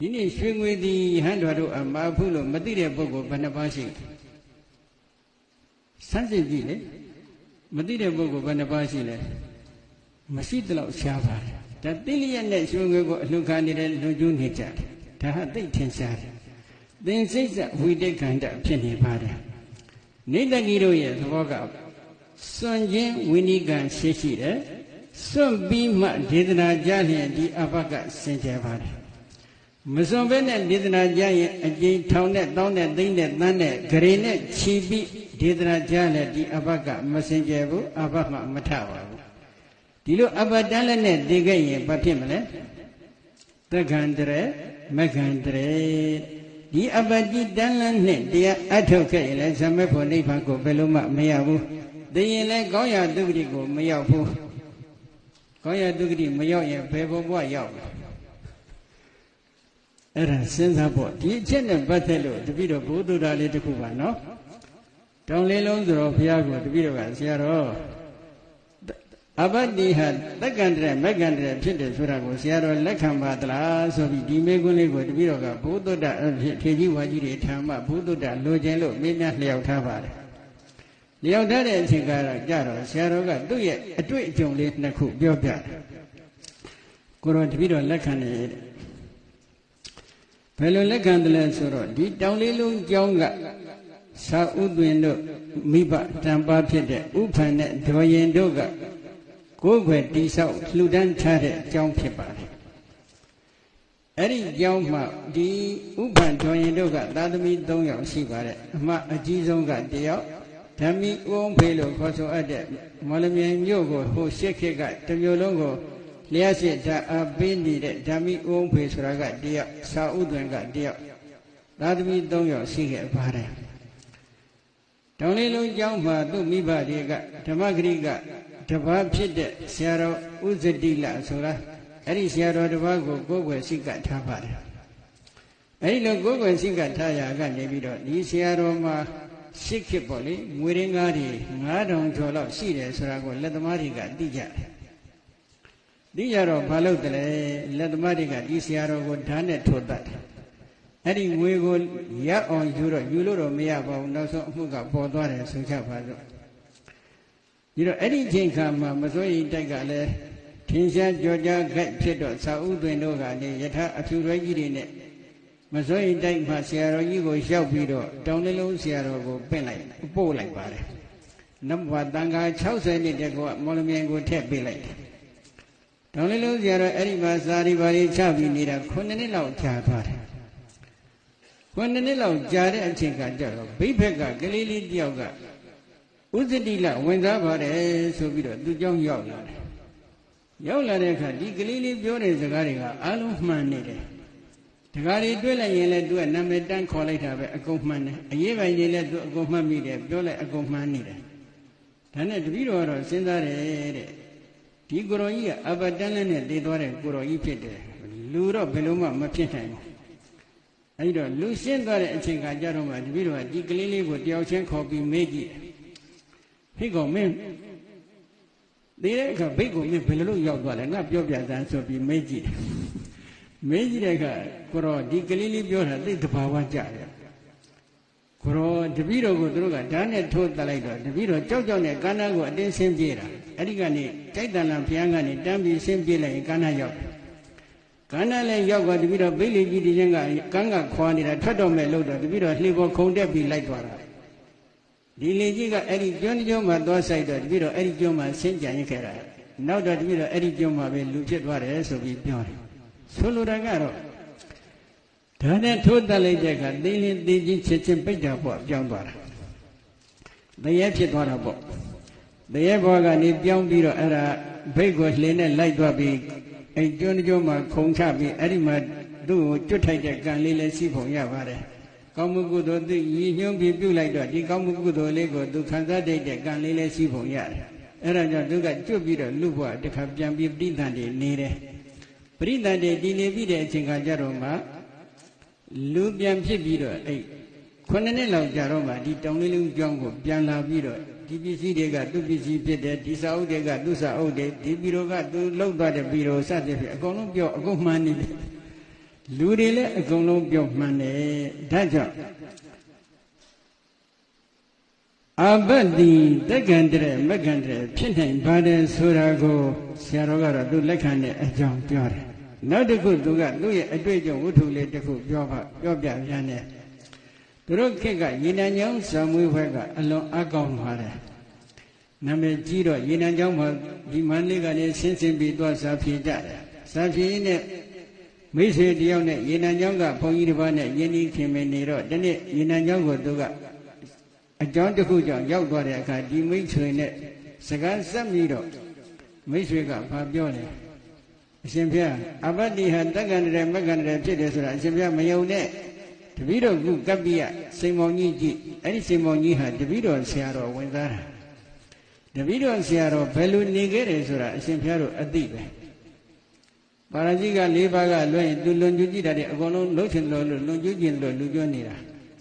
ဒီနေ့ရွှေငွေသည်ဟန်တော်တို့အမှားဖုလို့မသိတဲ့ပုဂ္ဂိုလ်ဘယ်နှပါးရှိစမ်းစစ်ကြည့်လေမသိတဲ့ပုဂ္ဂိုလ်ဘယ်နှပါးရှိလဲမရှိတလို့ရှားပါတယ်ဒါသိလျက်နဲ့ရွှေငွေကိုအလှခံနေတဲ့လူကျူးနေကြတယ်ဒါဟာသိထင်ရှားတယ်သင်စိတ်စဝိတိတ်ခန္ဓာဖြစ်နေပါတယ်နေတကြီးတို့ရဲ့သဘောကစွန့်ခြင်းဝိနိကံရှိရှိတယ်စွန့်ပြီးမှဒေသနာကြလျင်ဒီအဘကစင်ကြယ်ပါတယ် မစွန့်ဘဲနဲ့ဒေသနာကြရင်အကျဉ်ထောင်နဲ့တောင်းနဲ့သိမ့်နဲ့တန်းနဲ့ဂရေနဲ့ခြီးပြီးဒေသနာကြလဲဒီအဘကမစင်ကြယ်ဘူးအဘမှမထပါဘူးဒီလိုအဘတန်းလည်းနဲ့ဒီခဲ့ရင်ဘာဖြစ်မလဲသက္ကံတရမက္ခံတရဒီအပတိတန်လန်းနဲ့တရားအထုတ်ခဲ့ရင်လည်းဇမက်ဖို့နိဗ္ဗာန်ကိုဘယ်လို့မှမရဘူးသိရင်လည်းကောင်းရာဒုက္ခတိကိုမရောက်ဘူးကောင်းရာဒုက္ခတိမရောက်ရင်ဘယ်ဘဝရောက်လဲ အဲ့ဒါစဉ်းစားဖို့ဒီအချက်နဲ့ပတ်သက်လို့တပည့်တော်ဘုဒ္ဓတာလေးတစ်ခုပါနော်တောင်လေးလုံးဆိုတော့ဘုရားကိုတပည့်တော်ကဆရာတော်အဘတိဟတက္ကန္တရမက္ကန္တရဖြစ်တယ်ဆိုတာကိုဆရာတော်လက်ခံပါသလားဆိုပြီးဒီမေကွန်းလေးကိုတပည့်တော်ကဘုဒ္ဓတဖြည့်ကြီးဝါကြီးတွေထာမဘုဒ္ဓတလိုချင်လို့မင်းများလျှောက်ထားပါတယ်လျှောက်ထားတဲ့အချိန်ကတော့ကြတော့ဆရာတော်ကသူ့ရဲ့အတွေ့အကြုံလေးနှစ်ခုပြောပြတယ်ကိုရောတပည့်တော်လက်ခံနေ ဘယ်လိုလက်ခံတယ်လဲဆိုတော့ဒီတောင်လေးလုံးကျောင်းကသာဥသွင်တို့မိဘတံပါဖြစ်တဲ့ဥဖန်နဲ့ဒေါ်ရင်တို့ကကိုယ်ွယ်တိဆောက်လှူဒန်းထားတဲ့အကြောင်းဖြစ်ပါတယ်အဲ့ဒီကြောင်းမှာဒီဥပ္ပန်တော်ရင်တို့ကသာသမီ3ယောက်ရှိပါတယ်အမအကြီးဆုံးကတယောက်ဓမ္မိဥအောင်ဖေးလို့ခေါ်ဆိုအပ်တဲ့မော်လမြိုင်မြို့ကိုဟိုရှစ်ခေတ်ကတမျိုးလုံးကို လျှက်စစ်ဓာအပေးနေတဲ့ဓမ္မိဥအောင်ဖေးဆိုတာကတယောက်သာဥသွင်ကတယောက်သာသမီ3ယောက်ရှိခဲ့ပါတယ်တောင်လေးလုံးကျောင်းမှာသူ့မိဘတွေကဓမ္မဂရိကတပါးဖြစ်တဲ့ဆရာတော်ဥဇတိလဆိုတာအဲ့ဒီဆရာတော်တပါးကိုကိုယ်ွယ်စိတ်ကထားပါတယ်အဲ့ဒီလိုကိုယ်ွယ်စိတ်ကထားရကနေပြီးတော့ဒီဆရာတော်မှာရှစ်ခေတ်ပေါ့လေငွေရင်းကားတွေ9000ကျော်လောက်ရှိတယ်ဆိုတာကိုလက်သမားတွေကသိကြတယ် သိကြတော့ဘာလုပ်တယ်လဲလက်သမားတွေကဒီဆရာတော်ကိုဓာတ်နဲ့ထိုးတတ်တယ်အဲ့ဒီငွေကိုရအောင်ယူတော့ယူလို့တော့မရပါဘူးနောက်ဆုံးအမှုကပေါ်သွားတယ်ဆိုကြပါစို့ဒီတော့အဲ့ဒီချိန်ခါမှာမစိုးရိမ်တိုက်ကလည်းထင်ရှားကြော်ကြားခိုက်ဖြစ်တော့သာဥသွင်တို့ကနေယထာအဖြူရွယ်ကြီးတွေနဲ့မစိုးရိမ်တိုက်မှာဆရာတော်ကြီးကိုရောက်ပြီးတော့တောင်လေးလုံးဆရာတော်ကိုပင့်လိုက်ပို့လိုက်ပါတယ်နမဘတန်ခါ60နှစ်တက်ကမော်လမြိုင်ကိုထည့်ပေးလိုက်တယ် တောင်လေးလုံးဆရာတော်အဲ့ဒီမှာစာရီပါရီချပြီးနေတာ9နှစ်လောက်ကြာသွားတယ်9နှစ်လောက်ကြာတဲ့အချိန်ကကြတော့ဘိဘက်ကကလေးလေးတယောက်ကဥစ္စတိလဝင်စားပါတယ်ဆိုပြီးတော့သူเจ้าရောက်လာတယ်ရောက်လာတဲ့အခါဒီကလေးလေးပြောတဲ့စကားတွေကအားလုံးမှန်နေတယ်တခါလေးတွေ့လိုက်ရင်လည်းသူကနာမည်တန်းခေါ်လိုက်တာပဲအကုန်မှန်တယ်အရေးပိုင်ကြီးလည်းသူအကုန်မှတ်မိတယ်ပြောလိုက်အကုန်မှန်နေတယ်ဒါနဲ့တပည့်တော်ကတော့စဉ်းစားတယ်တဲ့ ဒီကိုရောကြီးကအဘတန်းလည်းနဲ့တည်သွားတဲ့ကိုရောကြီးဖြစ်တယ်လူတော့ဘယ်လိုမှမဖြစ်နိုင်ဘူးအဲဒီတော့လူရှင်းသွားတဲ့အချိန်ကကြတော့မှတပည့်တော်ကဒီကလေးလေးကိုတယောက်ချင်းခေါ်ပြီးမေးကြည့်ဟိကောင်မင်းဒီတဲ့အခါဘိတ်ကိုမင်းဘယ်လိုလုပ်ရောက်သွားလဲငါပြောပြစမ်းဆိုပြီးမေးကြည့်မေးကြည့်တဲ့အခါကိုရောဒီကလေးလေးပြောတာသိတဘာဝကြတယ်ကိုရောတပည့်တော်ကိုသူတို့ကဓာတ်နဲ့ထိုးတက်လိုက်တော့တပည့်တော်ကြောက်ကြောက်နဲ့ကန္နာကိုအတင်းဆင်းပြေးတာ အဲ့ဒီကနေတိုက်တန်လန်ဘုရားကနေတန်းပြီးဆင်းပြေးလိုက်ရင်ကန္နာရောက်တယ်ကန္နာလည်းရောက်သွားတပည့်တော်ဘိတ်လေးကြီးဒီချင်းကကန်းကခွာနေတာထွက်တော့မဲ့လို့တော့တပည့်တော်လှေပေါ်ခုန်တက်ပြီးလိုက်သွားတာဒီလေကြီးကအဲ့ဒီကျွန်းကျွန်းမှာသွားဆိုင်တော့တပည့်တော်အဲ့ဒီကျွန်းမှာဆင်းကြံရခဲ့တာနောက်တော့တပည့်တော်အဲ့ဒီကျွန်းမှာပဲလူဖြစ်သွားတယ်ဆိုပြီးပြောတယ်ဆိုလိုတာကတော့ဒါနဲ့ထိုးတက်လိုက်တဲ့အခါသိလင်းသိချင်းချက်ချင်းပိတ်တာပေါ့ပြောင်းသွားတာတရေဖြစ်သွားတာပေါ့ တရေဘောကနေပြောင်းပြီးတော့အဲ့ဒါဘိတ်ကိုလှင်းနဲ့လိုက်သွားပြီးအဲ့ကျွန်းကျွန်းမှာခုံချပြီးအဲ့ဒီမှာသူ့ကိုကျွတ်ထိုက်တဲ့ကံလေးလည်းစီးပုံရပါတယ်ကောင်းမှုကုသိုလ်သူရည်ညွှန်းပြီးပြုလိုက်တော့ဒီကောင်းမှုကုသိုလ်လေးကိုသူခံစားတတ်တဲ့ကံလေးလည်းစီးပုံရတယ်အဲ့ဒါကြောင့်သူကကျွတ်ပြီးတော့လူ့ဘဝတစ်ခါပြန်ပြီးပြိဋ္ဌာန်တွေနေတယ်ပရိသတ်တွေတည်နေပြီးတဲ့အချိန်ခါကျတော့မှလူပြန်ဖြစ်ပြီးတော့အဲ့ ခုနှစ်နှစ်လောက်ကြာတော့မှဒီတောင်လေးလုံးကျောင်းကိုပြန်လာပြီးတော့ဒီပစ္စည်းတွေကသူ့ပစ္စည်းဖြစ်တယ်ဒီစာအုပ်တွေကသူ့စာအုပ်တွေဒီဘီရိုကသူလှုပ်သွားတဲ့ဘီရိုစသဖြင့်အကုန်လုံးပြောအကုန်မှန်နေတယ်လူတွေလည်းအကုန်လုံးပြောမှန်တယ်ဒါကြောင့်အဘတ်တိတက္ကံတရမက္ကံတရဖြစ်နိုင်ပါတယ်ဆိုတာကိုဆရာတော်ကတော့သူလက်ခံတဲ့အကြောင်းပြောတယ်နောက်တစ်ခုသူကသူ့ရဲ့အတွေ့အကြုံဝတ္ထုလေးတစ်ခုပြောပါပြောပြပြန်တယ် သူတို့ခေတ်ကရေနံချောင်းဇံမွေးဘွဲကအလွန်အကောင်းပါတယ်နာမည်ကြီးတော့ရေနံချောင်းမှာဒီမန္တလေးကနေဆင်းဆင်းပြီးသွားစာဖြေကြတယ်စာဖြေနဲ့မိတ်ဆွေတယောက်နဲ့ရေနံချောင်းကဘုန်းကြီးတစ်ပါးနဲ့ယဉ်ဤခင်မင်နေတော့ဒီနေ့ရေနံချောင်းကိုသူကအကြောင်းတစ်ခုကြောင့်ရောက်သွားတဲ့အခါဒီမိတ်ဆွေနဲ့စကားဆက်ပြီးတော့မိတ်ဆွေကဘာပြောလဲအရှင်ဘုရားအပတ္တိဟာတက္ကန္တရမက္ကန္တရဖြစ်တယ်ဆိုတာအရှင်ဘုရားမယုံနဲ့ တပည့်တော်ကကပ္ပိယစိန်မောင်ကြီးကြည့်အဲ့ဒီစိန်မောင်ကြီးဟာတပည့်တော်ဆရာတော်ဝင်သားတာတပည့်တော်ဆရာတော်ဘယ်လိုနေခဲ့တယ်ဆိုတာအရှင်ဘုရားတို့အသိပဲပါရဇိက၄ပါးကလွှဲရင်သူလွန်ကျူးကြည့်တာတွေအကုန်လုံးလှုပ်ချင်လို့လွန်ကျူးကျင်လို့လူပြောနေတာ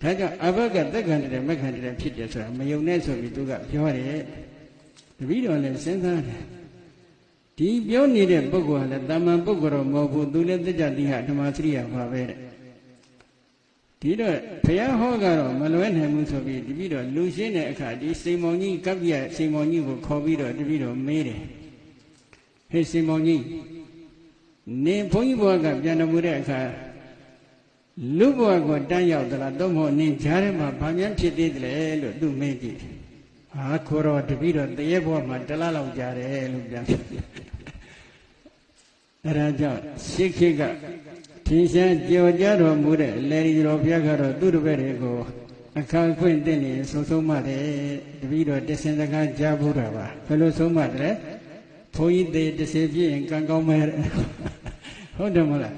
ဒါကြောင့်အဘကတက္ကန္တရမက္ကန္တရဖြစ်တယ်ဆိုတာမယုံနဲ့ဆိုပြီးသူကပြောတယ်တပည့်တော်လည်းစဉ်းစားတယ်ဒီပြောနေတဲ့ပုဂ္ဂိုလ်ကလည်းတာမန်ပုဂ္ဂိုလ်တော့မဟုတ်ဘူးသူလည်းတကြတိဟဓမ္မစရိယပါပဲတဲ့ ဒီတော့ဘုရားဟောကတော့မလွဲနိုင်ဘူးဆိုပြီးတပည့်တော်လူရှင်းတဲ့အခါဒီစိန်မောင်ကြီးကပ္ပိယစိန်မောင်ကြီးကိုခေါ်ပြီးတော့တပည့်တော်မေးတယ်ဟေးစိန်မောင်ကြီးနေဘုန်းကြီးဘုရားကပြန်တော်မူတဲ့အခါလူဘဝကိုတန်းရောက်သလားတော့မဟုတ်နင်းကြားထဲမှာဗာမြန်ဖြစ်သေးတယ်လို့သူမေးကြည့်ဟာခေါ်တော့တပည့်တော်တရေဘဝမှာတလားလောက်ကြားတယ်လို့ပြန်အဲဒါကြောင့်ရှစ်ခေတ်က ထင်ရှားကြော်ကြတော်မူတဲ့လေရီတော်ဘုရားကတော့သူ့တပည့်တွေကိုအခါခွင့်တင်နေဆုံးဆုံးမှတယ်တပည့်တော်တစင်စကားကြားဘူးတာပါဘယ်လိုဆုံးမှတယ်ဘုန်းကြီးသေးတစ်စေပြည့်ရင်ကံကောင်းမယ်ဟုတ်တယ်မဟုတ်လား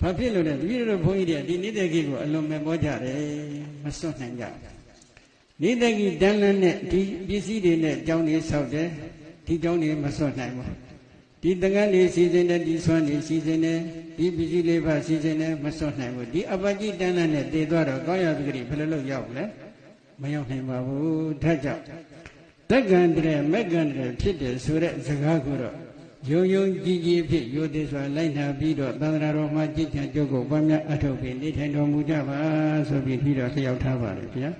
ဘာဖြစ်လို့လဲတပည့်တော်ဘုန်းကြီးတွေဒီနေတဲ့ကိကိုအလွန်မဲ့ပေါ်ကြတယ်မစွန့်နိုင်ကြနေတဲ့ကိတန်းလန်းနဲ့ဒီပစ္စည်းတွေနဲ့ကြောင်းနေဆောက်တယ်ဒီကြောင်းနေမစွန့်နိုင်ဘူး ဒီတငန်းနေစီစဉ်တယ်ဒီဆွမ်းနေစီစဉ်တယ်ဒီပစ္စည်းလေးပါစီစဉ်တယ်မစွန့်နိုင်ဘူးဒီအပကြီးတန်းလန်းနဲ့တည်သွားတော့ကောင်းရပဂတိဘယ်လိုလုပ်ရောက်လဲမရောက်နိုင်ပါဘူးဒါကြောင့်တက္ကံတည်းမက္ကံတည်းဖြစ်တယ်ဆိုတဲ့စကားကိုတော့ယုံယုံကြည်ကြည်ဖြစ်ယိုသေးစွာလိုက်နာပြီးတော့သံဃာတော်မှာကြည်ချံကြုတ်ကိုပွားများအထောက်ပြီးနေထိုင်တော်မူကြပါဆိုပြီးပြီးတော့လျှောက်ထားပါလေဗျာ